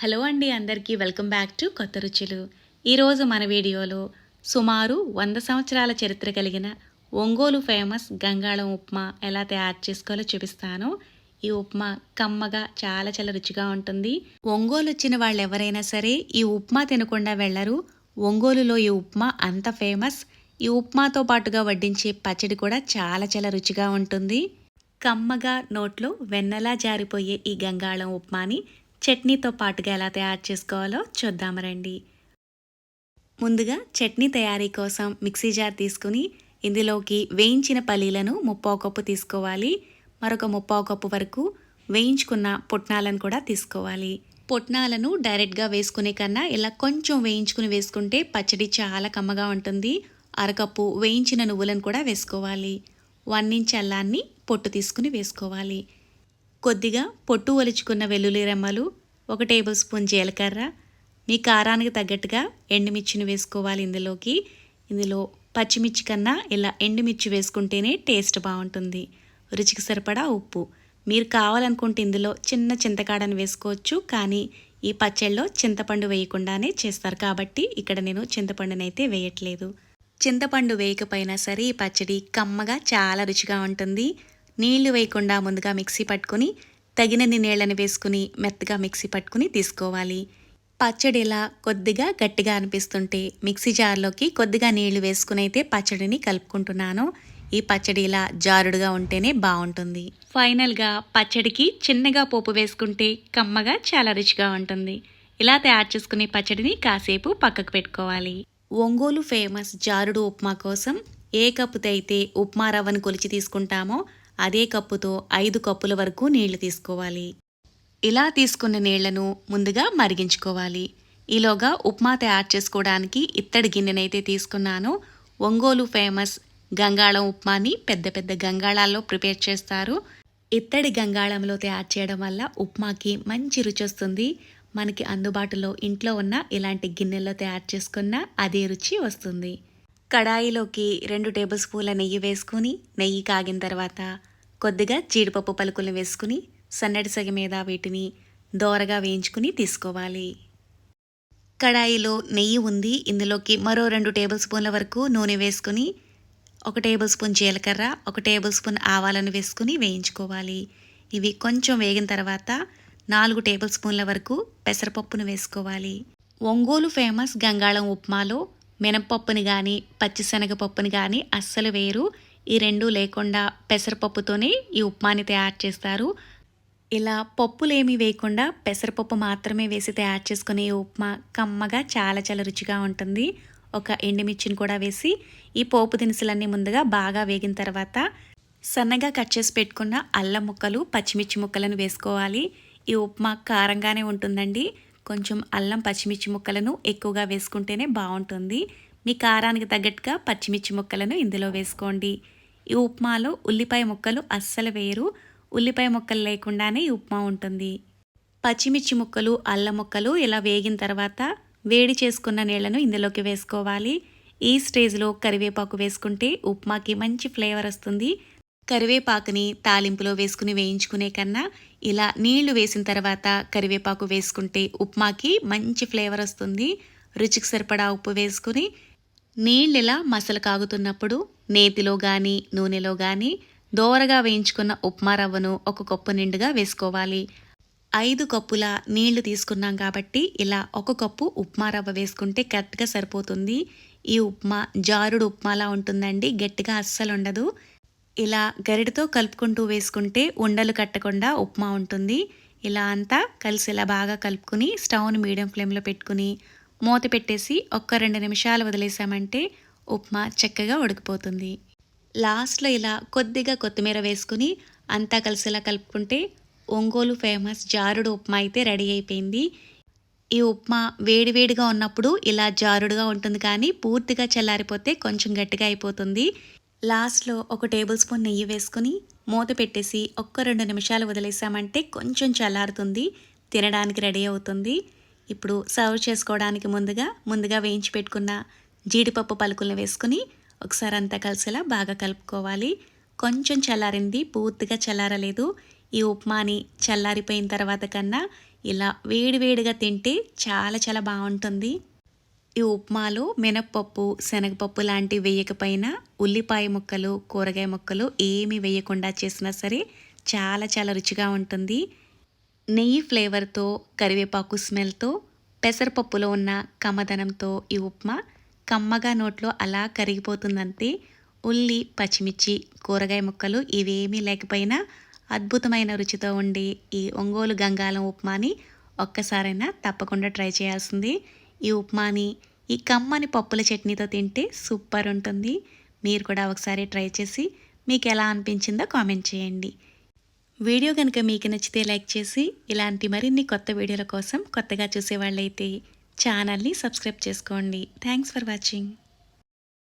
Hello అండి అందరికీ welcome back to కొత్త రుచులు. ఈరోజు మన వీడియోలో సుమారు వంద సంవత్సరాల చరిత్ర కలిగిన ఒంగోలు ఫేమస్ గంగాళం ఉప్మా ఎలా తయారు చేసుకోవాలో చూపిస్తాను. ఈ ఉప్మా కమ్మగా చాలా చాలా రుచిగా ఉంటుంది. ఒంగోలు వచ్చిన వాళ్ళు ఎవరైనా సరే ఈ ఉప్మా తినకుండా వెళ్ళరు. ఒంగోలులో ఈ ఉప్మా అంత ఫేమస్ ఈ ఉప్మాతో పాటుగా వడ్డించే పచ్చడి కూడా చాలా చాలా రుచిగా ఉంటుంది. కమ్మగా నోట్లో వెన్నలా జారిపోయే ఈ గంగాళం ఉప్మాని చట్నీతో పాటుగా ఎలా తయారు చేసుకోవాలో చూద్దాం రండి. ముందుగా చట్నీ తయారీ కోసం మిక్సీ జార్ తీసుకుని ఇందులోకి వేయించిన పల్లీలను ముప్పావు కప్పు తీసుకోవాలి. మరొక ముప్పావు కప్పు వరకు వేయించుకున్న పుట్నాలను కూడా తీసుకోవాలి. పుట్నాలను డైరెక్ట్గా వేసుకునే కన్నా ఇలా కొంచెం వేయించుకుని వేసుకుంటే పచ్చడి చాలా కమ్మగా ఉంటుంది. అరకప్పు వేయించిన నువ్వులను కూడా వేసుకోవాలి. వన్ ఇంచ్ అల్లాన్ని పొట్టు తీసుకుని వేసుకోవాలి. కొద్దిగా పొట్టు ఒలుచుకున్న వెల్లుల్లి రెమ్మలు ఒక టేబుల్ స్పూన్ జీలకర్ర మీ కారానికి తగ్గట్టుగా ఎండుమిర్చిని వేసుకోవాలి ఇందులోకి. ఇందులో పచ్చిమిర్చి కన్నా ఇలా ఎండుమిర్చి వేసుకుంటేనే టేస్ట్ బాగుంటుంది. రుచికి సరిపడా ఉప్పు. మీరు కావాలనుకుంటే ఇందులో చిన్న చింతకాడను వేసుకోవచ్చు కానీ ఈ పచ్చళ్ళలో చింతపండు వేయకుండానే చేస్తారు. కాబట్టి ఇక్కడ నేను చింతపండునైతే వేయట్లేదు. చింతపండు వేయకపోయినా సరే ఈ పచ్చడి కమ్మగా చాలా రుచిగా ఉంటుంది. నీళ్ళు వేయకుండా ముందుగా మిక్సీ పట్టుకుని తగినన్ని నీళ్ళని వేసుకుని మెత్తగా మిక్సీ పట్టుకుని తీసుకోవాలి. పచ్చడి ఇలా కొద్దిగా గట్టిగా అనిపిస్తుంటే మిక్సీ జార్లోకి కొద్దిగా నీళ్ళు వేసుకుని అయితే పచ్చడిని కలుపుకుంటున్నాను. ఈ పచ్చడి ఇలా జారుడుగా ఉంటేనే బాగుంటుంది. ఫైనల్గా పచ్చడికి చిన్నగా పోపు వేసుకుంటే కమ్మగా చాలా రుచిగా ఉంటుంది. ఇలా తయారు చేసుకునే పచ్చడిని కాసేపు పక్కకు పెట్టుకోవాలి. ఒంగోలు ఫేమస్ జారుడు ఉప్మా కోసం ఏ కప్పుతో అయితే ఉప్మా రవ్వను కొలిచి తీసుకుంటామో అదే కప్పుతో ఐదు కప్పుల వరకు నీళ్ళు తీసుకోవాలి. ఇలా తీసుకున్న నీళ్ళను ముందుగా మరిగించుకోవాలి. ఈలోగా ఉప్మా తయారు చేసుకోవడానికి ఇత్తడి గిన్నెనైతే తీసుకున్నాను. ఒంగోలు ఫేమస్ గంగాళం ఉప్మాని పెద్ద పెద్ద గంగాళాల్లో ప్రిపేర్ చేస్తారు. ఇత్తడి గంగాళంలో తయారు చేయడం వల్ల ఉప్మాకి మంచి రుచి వస్తుంది. మనకి అందుబాటులో ఇంట్లో ఉన్న ఇలాంటి గిన్నెల్లో తయారు చేసుకున్న అదే రుచి వస్తుంది. కడాయిలోకి రెండు టేబుల్ స్పూన్ల నెయ్యి వేసుకుని నెయ్యి కాగిన తర్వాత కొద్దిగా జీడిపప్పు పలుకులు వేసుకుని సన్నటి సగ మీద వీటిని దోరగా వేయించుకుని తీసుకోవాలి. కడాయిలో నెయ్యి ఉంది. ఇందులోకి మరో రెండు టేబుల్ స్పూన్ల వరకు నూనె వేసుకుని ఒక టేబుల్ స్పూన్ జీలకర్ర ఒక టేబుల్ స్పూన్ ఆవాలను వేసుకుని వేయించుకోవాలి. ఇవి కొంచెం వేగిన తర్వాత నాలుగు టేబుల్ స్పూన్ల వరకు పెసరపప్పును వేసుకోవాలి. ఒంగోలు ఫేమస్ గంగాళం ఉప్మాలో మినపప్పుని కానీ పచ్చిశనగపప్పుని కానీ అస్సలు వేరు. ఈ రెండు లేకుండా పెసరపప్పుతోనే ఈ ఉప్మాని తయారు చేస్తారు. ఇలా పప్పులేమీ వేయకుండా పెసరపప్పు మాత్రమే వేసి తయారు చేసుకునే ఈ ఉప్మా కమ్మగా చాలా చాలా రుచిగా ఉంటుంది. ఒక ఎండుమిర్చిని కూడా వేసి ఈ పోపు దినుసులన్నీ ముందుగా బాగా వేగిన తర్వాత సన్నగా కట్ చేసి పెట్టుకున్న అల్లం ముక్కలు పచ్చిమిర్చి ముక్కలను వేసుకోవాలి. ఈ ఉప్మా కారంగానే ఉంటుందండి. కొంచెం అల్లం పచ్చిమిర్చి ముక్కలను ఎక్కువగా వేసుకుంటేనే బాగుంటుంది. మీ కారానికి తగ్గట్టుగా పచ్చిమిర్చి ముక్కలను ఇందులో వేసుకోండి. ఈ ఉప్మాలో ఉల్లిపాయ ముక్కలు అస్సలు వేయరు. ఉల్లిపాయ ముక్కలు లేకుండానే ఈ ఉప్మా ఉంటుంది. పచ్చిమిర్చి ముక్కలు అల్లం ముక్కలు ఇలా వేగిన తర్వాత వేడి చేసుకున్న నీళ్ళను ఇందులోకి వేసుకోవాలి. ఈ స్టేజ్లో కరివేపాకు వేసుకుంటే ఉప్మాకి మంచి ఫ్లేవర్ వస్తుంది. కరివేపాకుని తాలింపులో వేసుకుని వేయించుకునే కన్నా ఇలా నీళ్ళు వేసిన తర్వాత కరివేపాకు వేసుకుంటే ఉప్మాకి మంచి ఫ్లేవర్ వస్తుంది. రుచికి సరిపడా ఉప్పు వేసుకుని నీళ్ళు ఇలా మసలు కాగుతున్నప్పుడు నేతిలో కానీ నూనెలో కానీ దోరగా వేయించుకున్న ఉప్మా రవ్వను ఒక కప్పు నిండుగా వేసుకోవాలి. ఐదు కప్పుల నీళ్ళు తీసుకున్నాం కాబట్టి ఇలా ఒక కప్పు ఉప్మా రవ్వ వేసుకుంటే కరెక్ట్గా సరిపోతుంది. ఈ ఉప్మా జారుడు ఉప్మాలా ఉంటుందండి గట్టిగా అస్సలు ఉండదు. ఇలా గరిటతో కలుపుకుంటూ వేసుకుంటే ఉండలు కట్టకుండా ఉప్మా ఉంటుంది. ఇలా అంతా కలిసి ఇలా బాగా కలుపుకుని స్టవ్ని మీడియం ఫ్లేమ్లో పెట్టుకుని మూత పెట్టేసి ఒక్క రెండు నిమిషాలు వదిలేసామంటే ఉప్మా చక్కగా ఉడికిపోతుంది. లాస్ట్లో ఇలా కొద్దిగా కొత్తిమీర వేసుకుని అంతా కలిసిలా కలుపుకుంటే ఒంగోలు ఫేమస్ జారుడు ఉప్మా అయితే రెడీ అయిపోయింది. ఈ ఉప్మా వేడివేడిగా ఉన్నప్పుడు ఇలా జారుడుగా ఉంటుంది కానీ పూర్తిగా చల్లారిపోతే కొంచెం గట్టిగా అయిపోతుంది. లాస్ట్లో ఒక టేబుల్ స్పూన్ నెయ్యి వేసుకుని మూత పెట్టేసి ఒక్క రెండు నిమిషాలు వదిలేసామంటే కొంచెం చల్లారుతుంది తినడానికి రెడీ అవుతుంది. ఇప్పుడు సర్వ్ చేసుకోవడానికి ముందుగా ముందుగా వేయించి పెట్టుకున్న జీడిపప్పు పలుకులను వేసుకుని ఒకసారి అంతా కలిసేలా బాగా కలుపుకోవాలి. కొంచెం చల్లారింది పూర్తిగా చల్లారలేదు. ఈ ఉప్మాని చల్లారిపోయిన తర్వాత కన్నా ఇలా వేడివేడిగా తింటే చాలా చాలా బాగుంటుంది. ఈ ఉప్మాలో మినప్పప్పు శనగపప్పు లాంటివి వేయకపోయినా ఉల్లిపాయ ముక్కలు కూరగాయ ముక్కలు ఏమీ వేయకుండా చేసినా సరే చాలా చాలా రుచిగా ఉంటుంది. నెయ్యి ఫ్లేవర్తో కరివేపాకు స్మెల్తో పెసరపప్పులో ఉన్న కమ్మదనంతో ఈ ఉప్మా కమ్మగా నోట్లో అలా కరిగిపోతుందంతే ఉల్లి పచ్చిమిర్చి కూరగాయ ముక్కలు ఇవేమీ లేకపోయినా అద్భుతమైన రుచితో ఉండే ఈ ఒంగోలు గంగాలం ఉప్మాని ఒక్కసారైనా తప్పకుండా ట్రై చేయాల్సింది. ఈ ఉప్మాని ఈ కమ్మని పప్పుల చట్నీతో తింటే సూపర్ ఉంటుంది. మీరు కూడా ఒకసారి ట్రై చేసి మీకు ఎలా అనిపించిందో కామెంట్ చేయండి. వీడియో కనుక మీకు నచ్చితే లైక్ చేసి ఇలాంటి మరిన్ని కొత్త వీడియోల కోసం కొత్తగా చూసేవాళ్ళైతే ఛానల్ని సబ్స్క్రైబ్ చేసుకోండి. Thanks for watching